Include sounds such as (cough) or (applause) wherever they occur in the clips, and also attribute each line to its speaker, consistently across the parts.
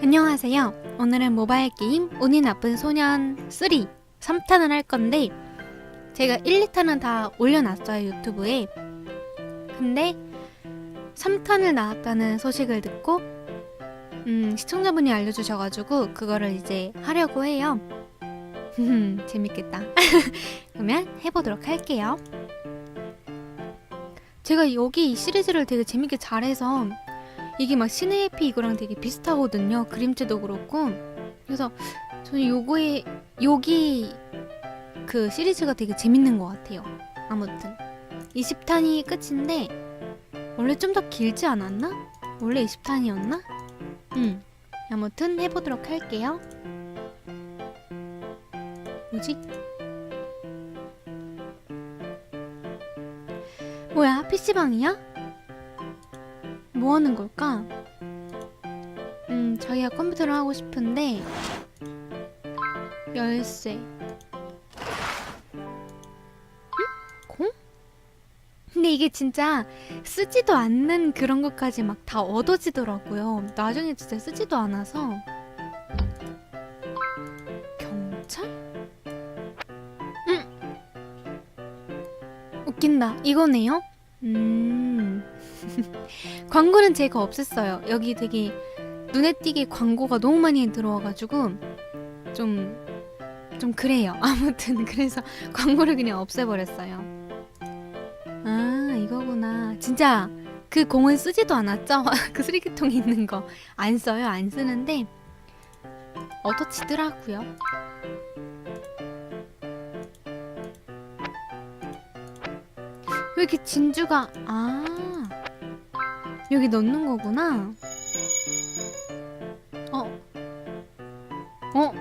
Speaker 1: 안녕하세요. 오늘은 모바일 게임 운이 나쁜 소년 3 3탄을 할 건데 제가 1, 2탄은 다 올려놨어요 유튜브에. 근데 3탄을 나왔다는 소식을 듣고 음, 시청자분이 알려주셔가지고 그거를 이제 하려고 해요. (laughs) 재밌겠다. (laughs) 그러면 해보도록 할게요. 제가 여기 이 시리즈를 되게 재밌게 잘해서 이게 막 신의 해피 이거랑 되게 비슷하거든요. 그림체도 그렇고. 그래서 저는 요거에 여기 그 시리즈가 되게 재밌는 것 같아요. 아무튼 20탄이 끝인데 원래 좀 더 길지 않았나? 원래 20탄이었나? 음. 아무튼 해보도록 할게요. 뭐지? 뭐야? PC방이야? 뭐 하는 걸까? 음, 자기가 컴퓨터를 하고 싶은데 열쇠. 근데 이게 진짜 쓰지도 않는 그런 것까지 막 다 얻어지더라고요. 나중에 진짜 쓰지도 않아서 경찰? 응. 웃긴다. 이거네요. 음. 광고는 제가 없앴어요. 여기 되게 눈에 띄게 광고가 너무 많이 들어와가지고 좀, 좀 그래요. (laughs) 아무튼 그래서 광고를 그냥 없애버렸어요. 아, 이거구나. 진짜 그 공은 쓰지도 않았죠? (laughs) 그 쓰레기통에 있는 거. 안 써요. 안 쓰는데 얻어지더라고요. 왜 이렇게 진주가, 아. 여기 넣는 거구나. 어? 어?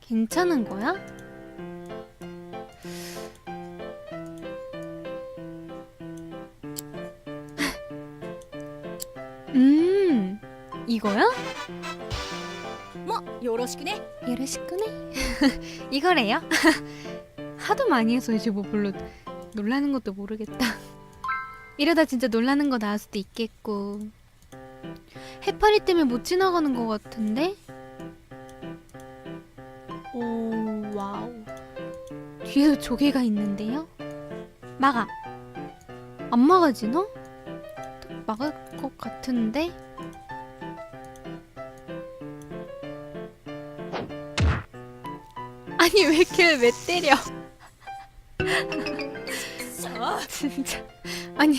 Speaker 1: 괜찮은 거야? (laughs) 음, 이거야?
Speaker 2: 뭐, 요러시구네.
Speaker 1: 요러시구네. (laughs) 이거래요? (laughs) 하도 많이 해서 이제 뭐 별로 놀라는 것도 모르겠다. 이러다 진짜 놀라는 거 나올 수도 있겠고. 해파리 때문에 못 지나가는 것 같은데? 오, 와우. 뒤에도 조개가 있는데요? 막아. 안 막아지나? 막을 것 같은데? 아니 왜 이렇게 왜 때려? (laughs) 진짜 아니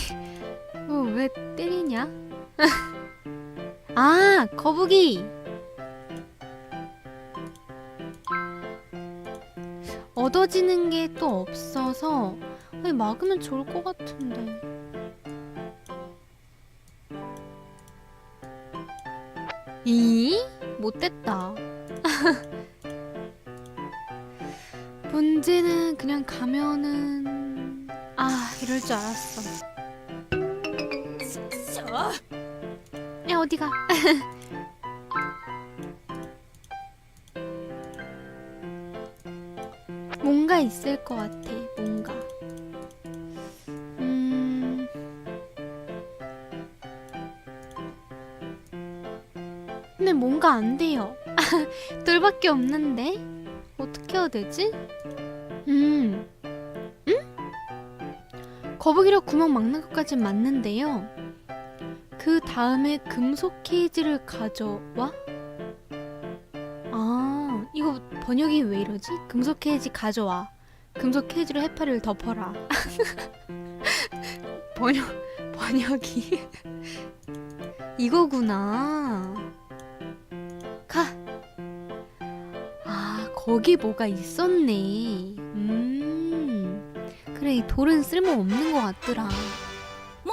Speaker 1: 뭐 왜 때리냐? (laughs) 아 거북이. 얻어지는 게 또 없어서 아니, 막으면 좋을 것 같은데. 이? 못됐다. (laughs) 문제는 그냥 가면은 아 이럴 줄 알았어 어디가? (laughs) 뭔가 있을 것 같아. 뭔가. 음. 근데 뭔가 안 돼요. (laughs) 돌밖에 없는데 어떻게 해야 되지? 음. 응? 거북이로 구멍 막는 것까진 맞는데요. 그 다음에 금속 케이지를 가져와? 아, 이거 번역이 왜 이러지? 금속 케이지 가져와. 금속 케이지로 해파리를 덮어라. (laughs) 번역, 번역이. (laughs) 이거구나. 가. 아, 거기 뭐가 있었네. 음. 그래, 이 돌은 쓸모없는 것 같더라.
Speaker 2: も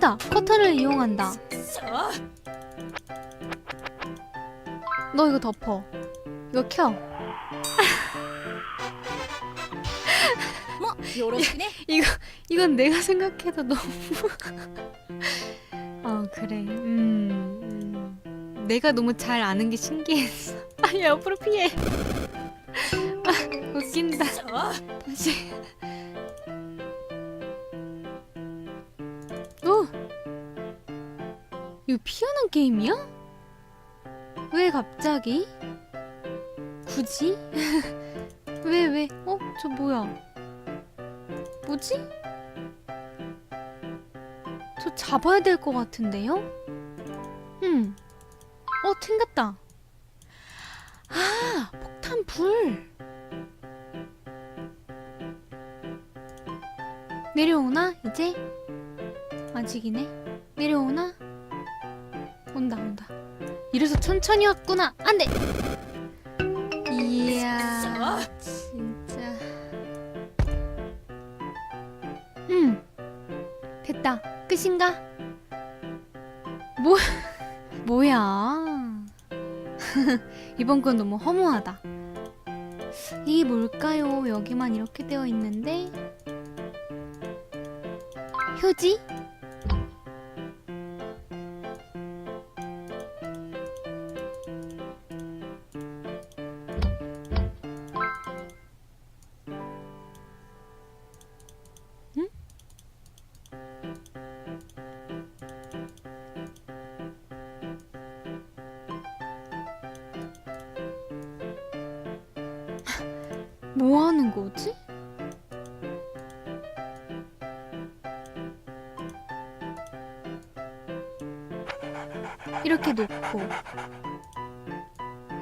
Speaker 1: 아니다. 커튼을 이용한다. 너 이거 덮어. 이거 켜.
Speaker 2: 뭐 (laughs) 이거
Speaker 1: 이건 내가 생각해도 너무. (laughs) 어 그래. 음, 음. 내가 너무 잘 아는 게 신기했어. (laughs) 아 옆으로 피해. 아 웃긴다.
Speaker 2: 어?
Speaker 1: 다시. 이거 피하는 게임이야? 왜 갑자기? 굳이? (laughs) 왜 왜? 어? 저 뭐야? 뭐지? 저 잡아야 될 것 같은데요? 음. 어, 튕겼다. 아, 폭탄 불. 내려오나 이제? 아직이네. 내려오나? 온다 온다. 이래서 천천히 왔구나. 안 돼. 이야, 진짜. 음, 됐다. 끝인가? 뭐, (laughs) 뭐야? (laughs) 이번 건 너무 허무하다. 이게 뭘까요? 여기만 이렇게 되어 있는데. 휴지? 이렇게 놓고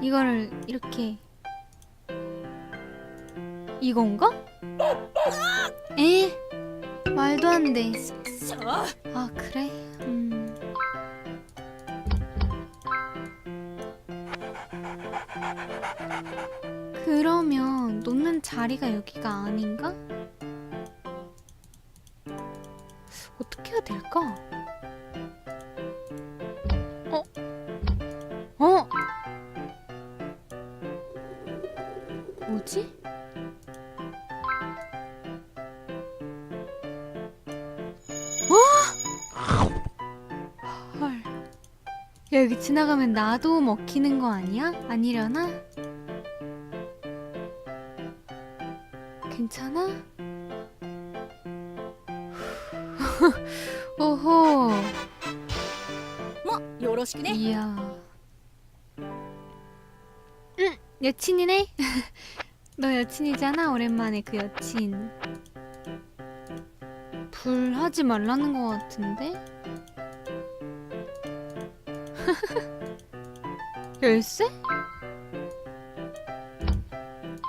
Speaker 1: 이거를 이렇게 이건가? 에? 말도 안 돼. 아 그래? 음. 그러면 놓는 자리가 여기가 아닌가? 어떻게 해야 될까? 지나가면 나도 먹히는 거 아니야? 아니려나? 괜찮아? (laughs) 오호.
Speaker 2: 뭐, 요러시네.
Speaker 1: 이야. 응, 여친이네. (laughs) 너 여친이잖아. 오랜만에 그 여친. 불 하지 말라는 거 같은데? (laughs) 열쇠?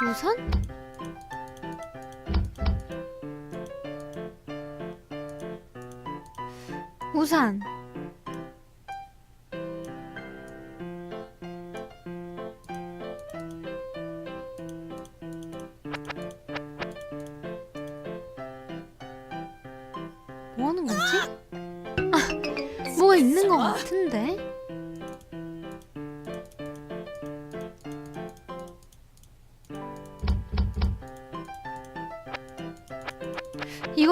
Speaker 1: 우산? 우산. 뭐 하는 거지? 아, 뭐가 있는 것 같은데?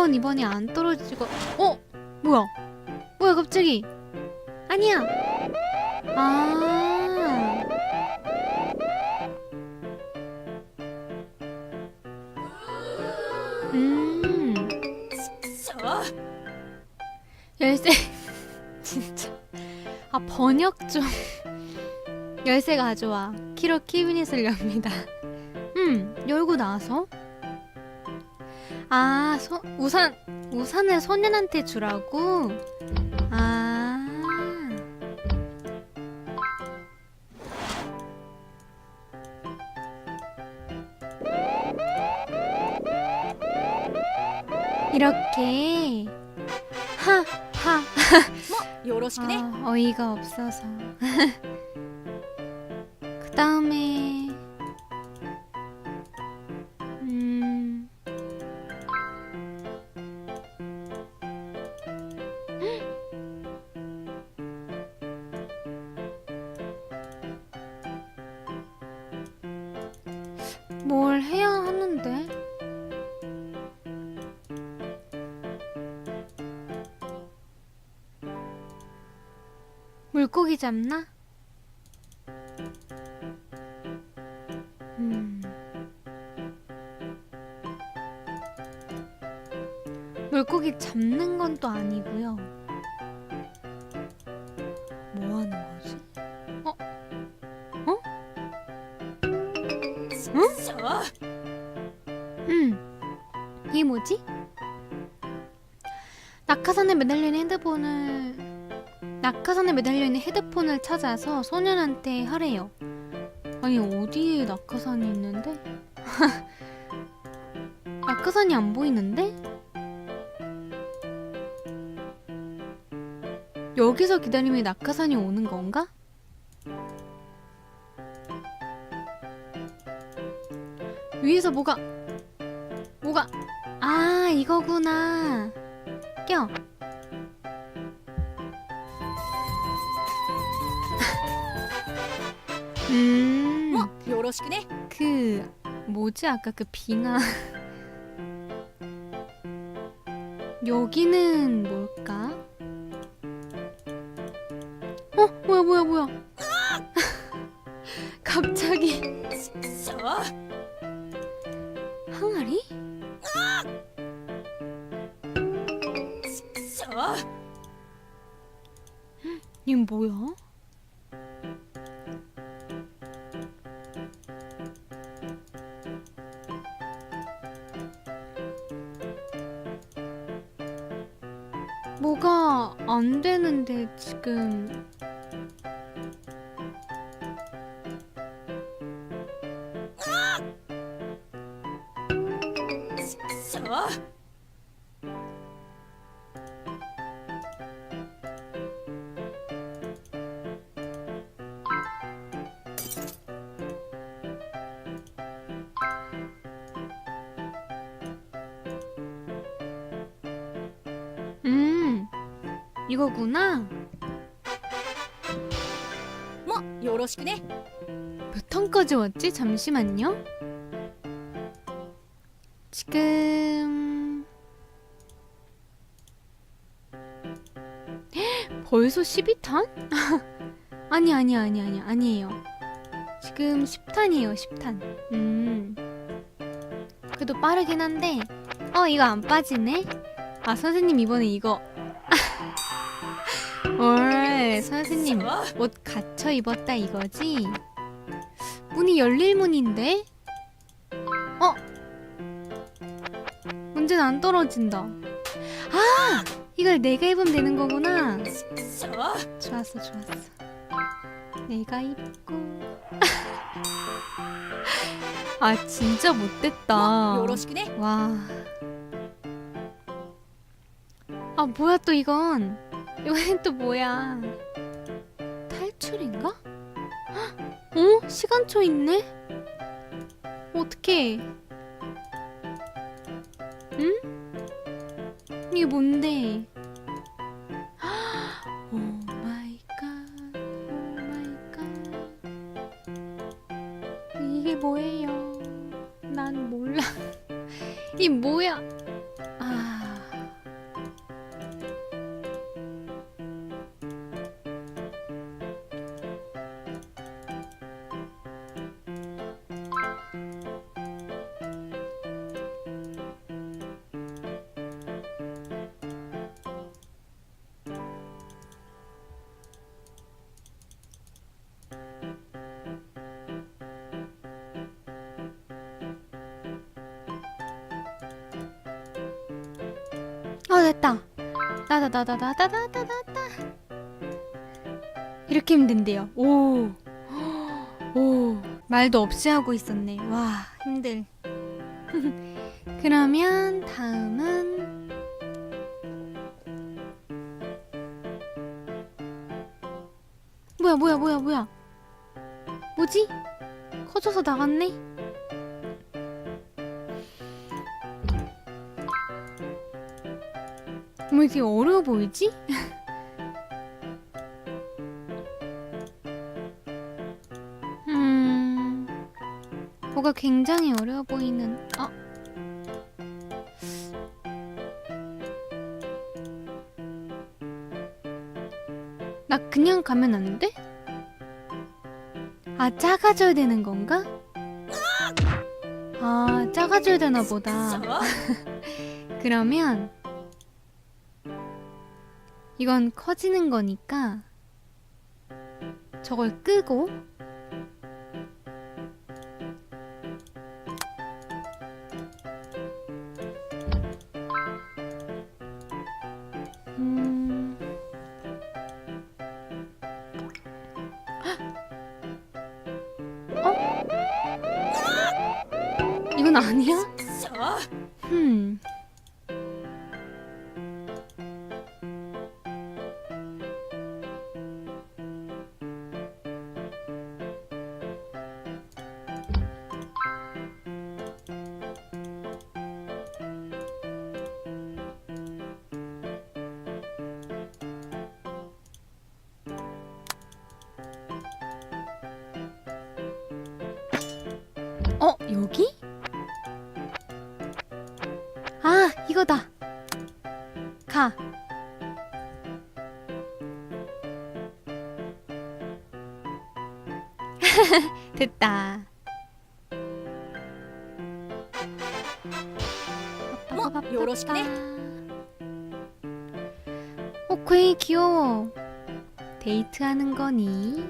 Speaker 1: 이건 이번에 안 떨어지고, 어? 뭐야? 뭐야, 갑자기? 아니야! 아. 음. 열쇠 (laughs) 진짜 아 번역 좀 열쇠 가져와 키로 키비닛을 엽니다 음 열고 나서 아, 음. 소, 우산, 우산을 소년한테 주라고? 아. 이렇게. 하, 하.
Speaker 2: 뭐, 요러시네?
Speaker 1: 아, 어이가 없어서. (laughs) 잡나? 음. 물고기 잡는 건 또 아니고요. 뭐 하는 거지?
Speaker 2: 저
Speaker 1: 음. 이게 뭐지? 낙하산에 매달려 있는 헤드폰을 낙하산에 매달려 있는 헤드폰을 찾아서 소년한테 하래요. 아니 어디에 낙하산이 있는데? (laughs) 낙하산이 안 보이는데? 여기서 기다리면 낙하산이 오는 건가? 위에서 뭐가 뭐가 아 이거구나 껴 음.
Speaker 2: 어, 뭐 요러시그네.
Speaker 1: 그 뭐지 아까 그 빙하. (laughs) 여기는 뭘까? 어 뭐야 뭐야 뭐야. (laughs) 갑자기
Speaker 2: 저
Speaker 1: 항아리? 저. 얘 뭐야?
Speaker 2: 지금そ
Speaker 1: 음 이거구나
Speaker 2: よろしくね
Speaker 1: 몇 턴까지 왔지? 잠시만요. 지금 (gasps) 헉, 벌써 12탄? (laughs) 아니 아니 아니 아니 아니에요. 지금 10탄이에요. 10탄. 음. 그래도 빠르긴 한데 어 이거 안 빠지네. 아 선생님 이번에 이거 (laughs) 올 선생님
Speaker 2: そ
Speaker 1: 옷 겹쳐 입었다 이거지? 문이 열릴 문인데? 어? 문제는 안 떨어진다. 아! 이걸 내가 입으면 되는 거구나. 좋았어, 좋았어. 내가 입고. (laughs) 아, 진짜 못됐다.
Speaker 2: 어?
Speaker 1: 와. 아, 뭐야, 또 이건. 이번엔 또 뭐야. 탈출인가? 헉, 어? 시간초 있네? 어떡해. 응? 이게 뭔데? 아 됐다. 나다다다다다다다다. 이렇게 힘든데요. 오. 오. 말도 없이 하고 있었네. 와 힘들. (laughs) 그러면 다음은 뭐야 뭐야 뭐야 뭐야 뭐지? 커져서 나갔네? 뭐 이렇게 어려워 보이지? (laughs) 음, 뭐가 굉장히 어려워 보이는. 어? 나 그냥 가면 안 돼? 아, 작아져야 되는 건가? 아, 작아져야 되나 보다. (laughs) 그러면 이건 커지는 거니까 저걸 끄고 음... 어? 이건 아니야?
Speaker 2: そ 요러시네.
Speaker 1: 어, 오케이 귀여워. 데이트하는 거니?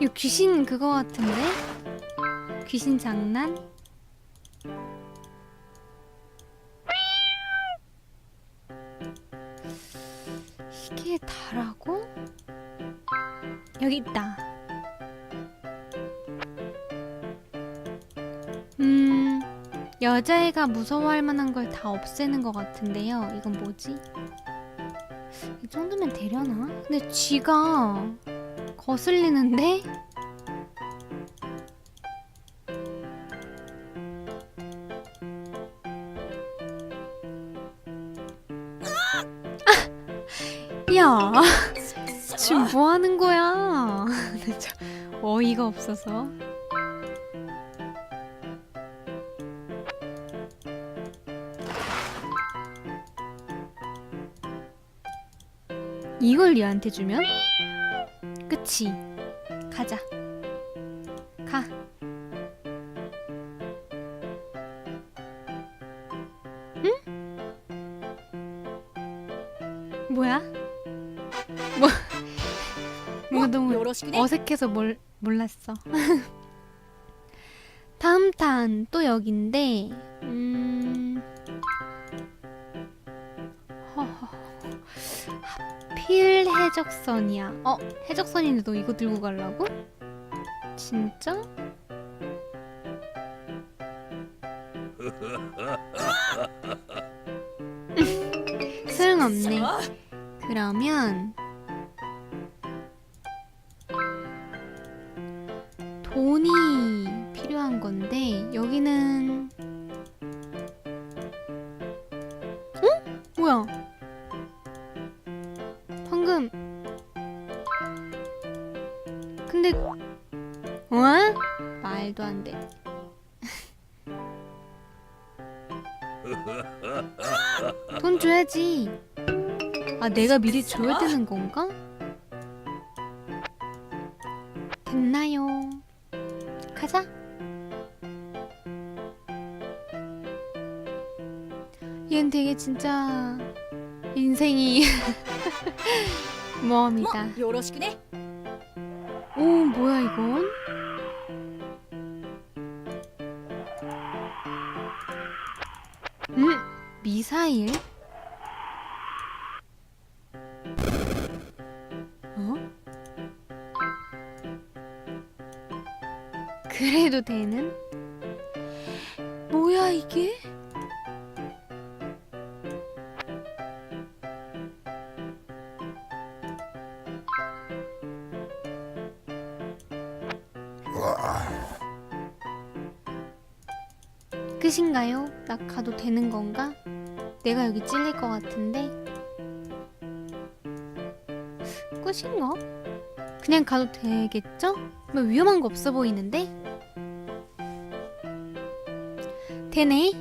Speaker 1: 이 귀신 그거 같은데? 귀신 장난? 여자애가 무서워할 만한 걸 다 없애는 것 같은데요. 이건 뭐지? 이 정도면 되려나? 근데 쥐가 거슬리는데? 아! 야,
Speaker 2: そ
Speaker 1: 지금 뭐 하는 거야? (laughs) 진짜 어이가 없어서. 이걸 리아한테 주면? 그치 가자 가 응? 뭐야? 뭐 (laughs) 뭔가 너무 어색해서 몰, 몰랐어 (laughs) 다음 탄 또 여긴데 해적선이야. 어, 해적선인데 너 이거 들고 가려고? 진짜? (laughs) 소용없네. 그러면 내가 미리 줘야 아. 되는 건가? 됐나요? 가자. 얘는 되게 진짜 인생이 (laughs) 모험이다.
Speaker 2: 뭐,
Speaker 1: 오 뭐야 이건? 음 미사일? 그래도 되는? 뭐야 이게? 끝인가요? 나 가도 되는 건가? 내가 여기 찔릴 것 같은데? 끝인가? 그냥 가도 되겠죠? 뭐 위험한 거 없어 보이는데? 되네?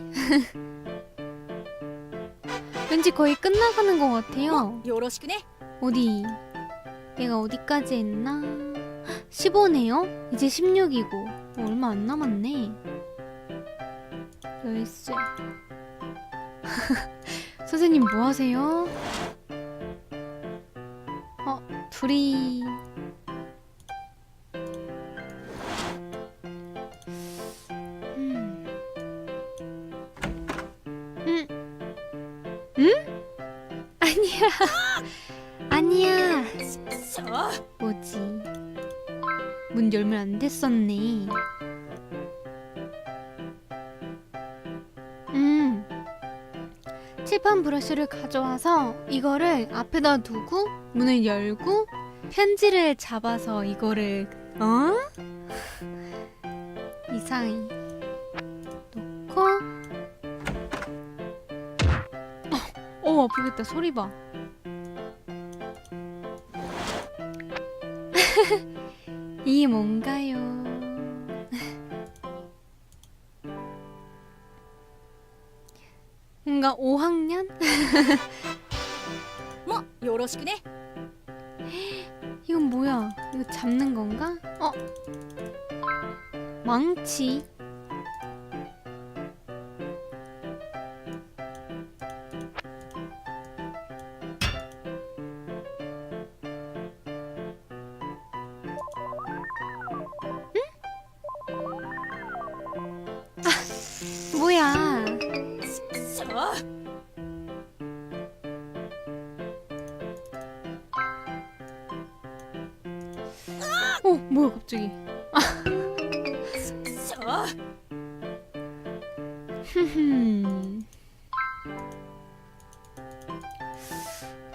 Speaker 1: 왠지 왠지 거의 끝나가는 것 같아요.
Speaker 2: よろしくね
Speaker 1: 어디? 내가 어디까지 했나? 15네요? 이제 16이고 얼마 안 남았네. 열쇠. (laughs) 선생님 뭐 하세요? 어, 둘이 브러쉬를 가져와서 이거를 앞에다 두고 문을 열고 편지를 잡아서 이거를 어? 이상히 놓고 어, 어 아프겠다 소리 봐. (laughs) 이게 뭔가요? (laughs)
Speaker 2: 뭐, 요러시구네. (gasps)
Speaker 1: 이건 뭐야? 이거 잡는 건가? 어? 망치? 응? 아, 뭐야? 저... 갑자기?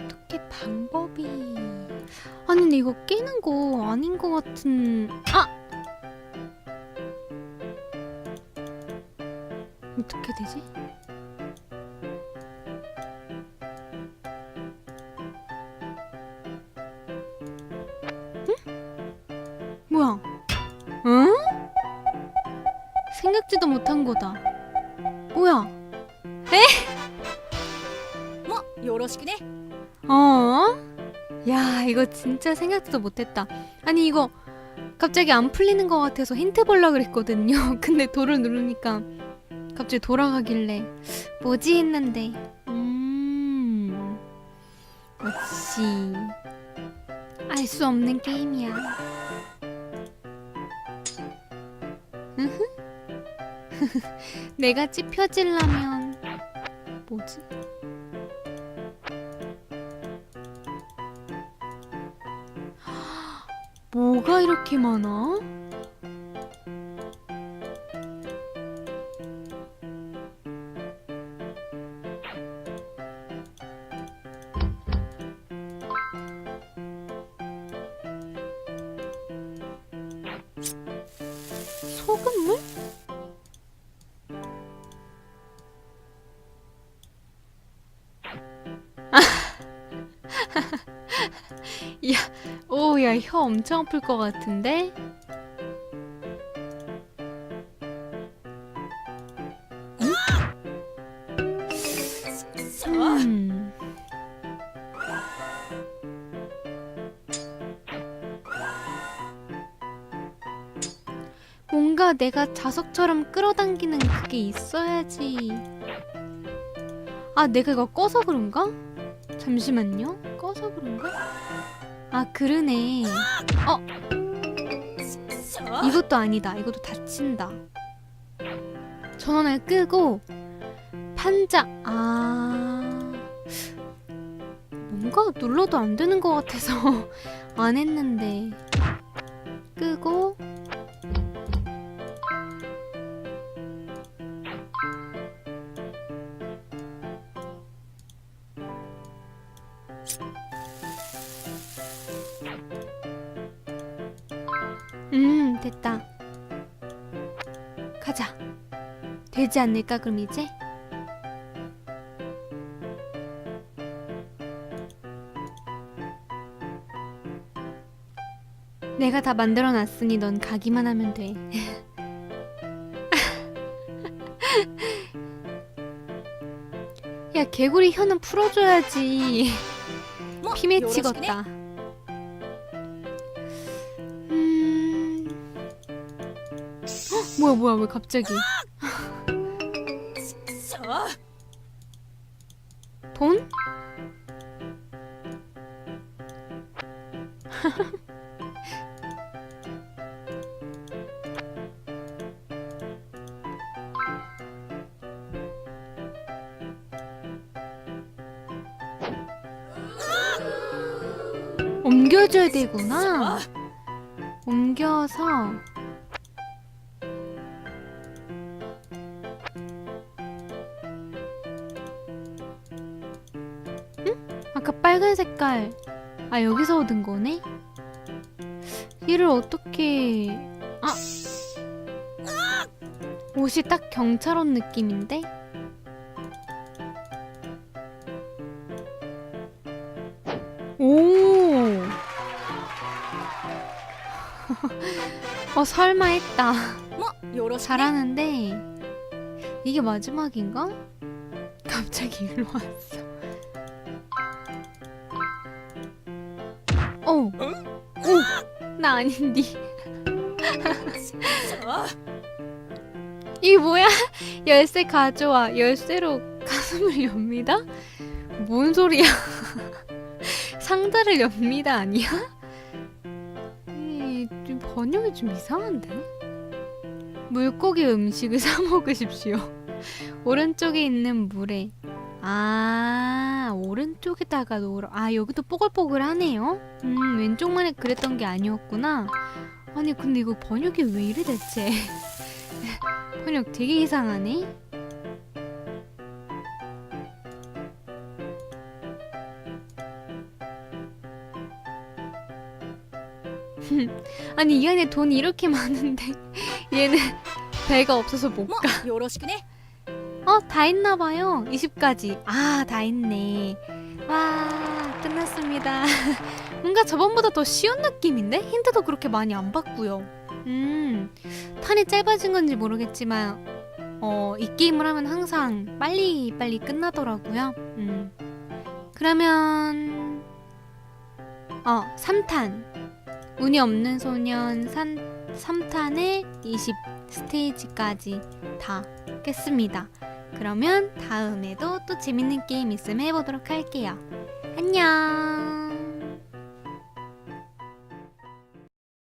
Speaker 1: 어떻게 방법이 아니 근데 이거 깨는 거 아닌 것 같은 아 어떻게 되지? 진짜 생각지도 못했다. 아니, 이거 갑자기 안 풀리는 것 같아서 힌트 보려고 그랬거든요. (laughs) 근데 돌을 누르니까 갑자기 돌아가길래 뭐지 했는데, 음, 역시 알 수 없는 게임이야. (laughs) 내가 찝혀질라면 뭐지? 이렇게 많아? 소금물? (laughs) 오, 야, 혀 엄청 아플 것 같은데? 음. 뭔가 내가 자석처럼 끌어당기는 그게 있어야지. 아, 내가 이거 꺼서 그런가? 잠시만요. 꺼서 그런가? 아, 그러네.
Speaker 2: そう
Speaker 1: 이것도 아니다. 이것도 다친다. 전원을 끄고 판자 아 뭔가 눌러도 안 되는 것 같아서 (laughs) 안 했는데 끄고 되지 않을까 그럼 이제? 내가 다 만들어 놨으니 넌 가기만 하면 돼. (laughs) 야 개구리 혀는 풀어줘야지.
Speaker 2: 뭐?
Speaker 1: 찍었다. 음. 헉, 뭐야 뭐야 왜 갑자기?
Speaker 2: 서
Speaker 1: 돈? (laughs) 옮겨줘야 되구나. 옮겨서 빨간 색깔 아 여기서 얻은 거네? 얘를 어떻게 아 옷이 딱 경찰원 느낌인데? 오! (laughs) 어 설마 했다
Speaker 2: 뭐?
Speaker 1: 잘하는데 이게 마지막인가? 갑자기 일로 왔어. 어, 오, 오, 나 아닌디.
Speaker 2: 서
Speaker 1: 이게 뭐야? 열쇠 가져와. 열쇠로 가슴을 엽니다? 뭔 소리야? (laughs) 상자를 엽니다 아니야? 이, 좀 번역이 좀 이상한데? 물고기 음식을 (laughs) 사 먹으십시오. 오른쪽에 있는 물에 아 오른쪽에다가 놓으라 아 여기도 뽀글뽀글하네요? 음 왼쪽만에 그랬던 게 아니었구나. 아니 근데 이거 번역이 왜 이래 대체? (laughs) 번역 되게 이상하네. (laughs) 아니 이 안에 돈이 이렇게 많은데 (laughs) 얘는 배가 없어서
Speaker 2: 못뭐
Speaker 1: 가.
Speaker 2: 요러시키
Speaker 1: 다 했나봐요. 20까지. 아, 다 했네. 와, 끝났습니다. (laughs) 뭔가 저번보다 더 쉬운 느낌인데? 힌트도 그렇게 많이 안 받고요. 음, 탄이 짧아진 건지 모르겠지만, 어, 이 게임을 하면 항상 빨리 빨리 끝나더라고요. 음. 그러면, 어, 3탄. 운이 없는 소년 산, 3탄의 20 스테이지까지 다 깼습니다. 그러면 다음에도 또 재밌는 게임 있으면 해보도록 할게요. 안녕!